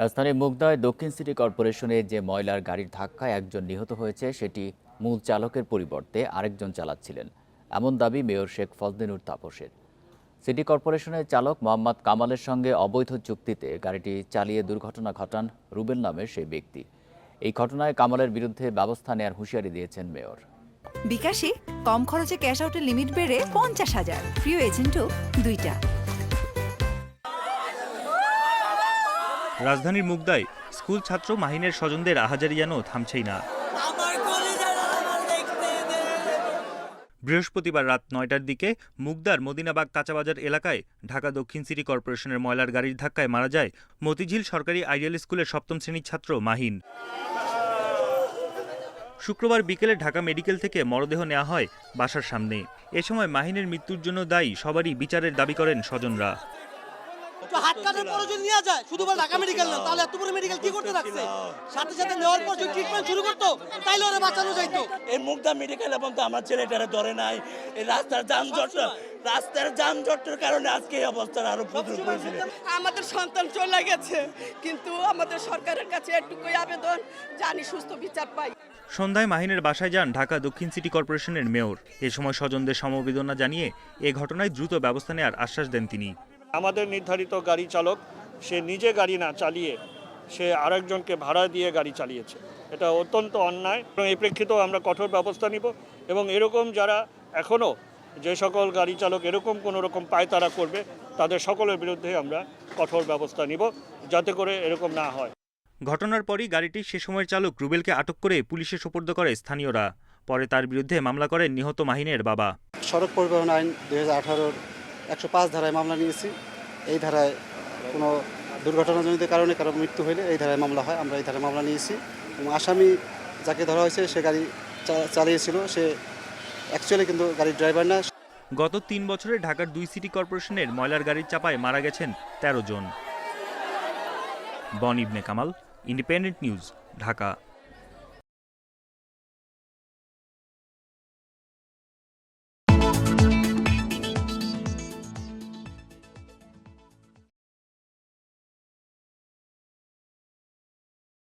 রাজধানীর মুগদায় দক্ষিণ সিটি কর্পোরেশনের যে ময়লার গাড়ির ধাক্কায় একজন নিহত হয়েছে, সেটি মূল চালকের পরিবর্তে আরেকজন চালাচ্ছিলেন। এমন দাবি মেয়র শেখ ফজলিনুর তাপসের। সিটি কর্পোরেশনের চালক মোহাম্মদ কামালের সঙ্গে অবৈধ চুক্তিতে গাড়িটি চালিয়ে দুর্ঘটনা ঘটান রুবেল নামের সেই ব্যক্তি। এই ঘটনায় কামালের বিরুদ্ধে ব্যবস্থা নেয়ার হুঁশিয়ারি দিয়েছেন মেয়র। বিকাশে কম খরচে ক্যাশ আউটের লিমিট বেড়ে পঞ্চাশ হাজার। প্রিয় এজেন্টও দুইটা। রাজধানীর মুগদায় স্কুল ছাত্র মাহিনের স্বজনদের আহাজারি যেন থামছেই না। বৃহস্পতিবার রাত নয়টার দিকে মুগদার মদিনাবাগ কাঁচাবাজার এলাকায় ঢাকা দক্ষিণ সিটি কর্পোরেশনের ময়লার গাড়ির ধাক্কায় মারা যায় মতিঝিল সরকারি আইডিয়াল স্কুলের সপ্তম শ্রেণির ছাত্র মাহিন। শুক্রবার বিকেলে ঢাকা মেডিকেল থেকে মরদেহ নেওয়া হয় বাসার সামনে। এ সময় মাহিনের মৃত্যুর জন্য দায়ী সবারই বিচারের দাবি করেন স্বজনরা। হাত কাটার পরে যদি নিয়ে যায় শুধু বলে ঢাকা মেডিকেল না তাহলে এত বড় মেডিকেল কি করতে রাখছে? সাথে সাথে নেওয়ার পর যদি ট্রিটমেন্ট শুরু করতো তাইলে ওরা বাঁচানো যাইতো। এই মুগদা মেডিকেল এবং তো আমার ছেলেটারে ধরে নাই। এই রাস্তার যানজট রাস্তার যানজটের কারণে আজকে এই অবস্থার আরও আমাদের সন্তান চলে গেছে কিন্তু আমাদের সরকারের কাছে একটুকুই আবেদন জানি সুস্থ বিচার পাই। সন্ধ্যায় মাহিনের বাসায় যান ঢাকা দক্ষিণ সিটি কর্পোরেশনের মেয়র। এ সময় স্বজনদের সমবেদনা জানিয়ে এ ঘটনায় দ্রুত ব্যবস্থা নেওয়ার আশ্বাস দেন তিনি। আমাদের নির্ধারিত গাড়ি চালক সে নিজে গাড়ি না চালিয়ে সে আরেকজনকে ভাড়া দিয়ে গাড়ি চালিয়েছে। এটা অত্যন্ত অন্যায় এবং এই প্রেক্ষিতেও আমরা কঠোর ব্যবস্থা নিব এবং এরকম যারা এখনও যে সকল গাড়ি চালক এরকম কোনো রকম পায়তারা করবে তাদের সকলের বিরুদ্ধে আমরা কঠোর ব্যবস্থা নিব যাতে করে এরকম না হয়। ঘটনার পরই গাড়িটির সে সময়ের চালক রুবেলকে আটক করে পুলিশে সোপর্দ করে স্থানীয়রা। পরে তার বিরুদ্ধে মামলা করেন নিহত মাহিনের বাবা। সড়ক পরিবহন আইন দুই হাজার আঠারোর একশো পাঁচ ধারায় মামলা নিয়েছি। এই ধারায় কোনো দুর্ঘটনাজনিত কারণে কারও মৃত্যু হলে এই ধারায় মামলা হয়। আমরা এই ধারায় মামলা নিয়েছি এবং আসামি যাকে ধরা হয়েছে, সে গাড়ি চালিয়েছিল। সে অ্যাকচুয়ালি কিন্তু গাড়ির ড্রাইভার না। গত তিন বছরে ঢাকার দুই সিটি কর্পোরেশনের ময়লার গাড়ির চাপায় মারা গেছেন তেরো জন। বন ইবনে কামাল, ইন্ডিপেন্ডেন্ট নিউজ, ঢাকা।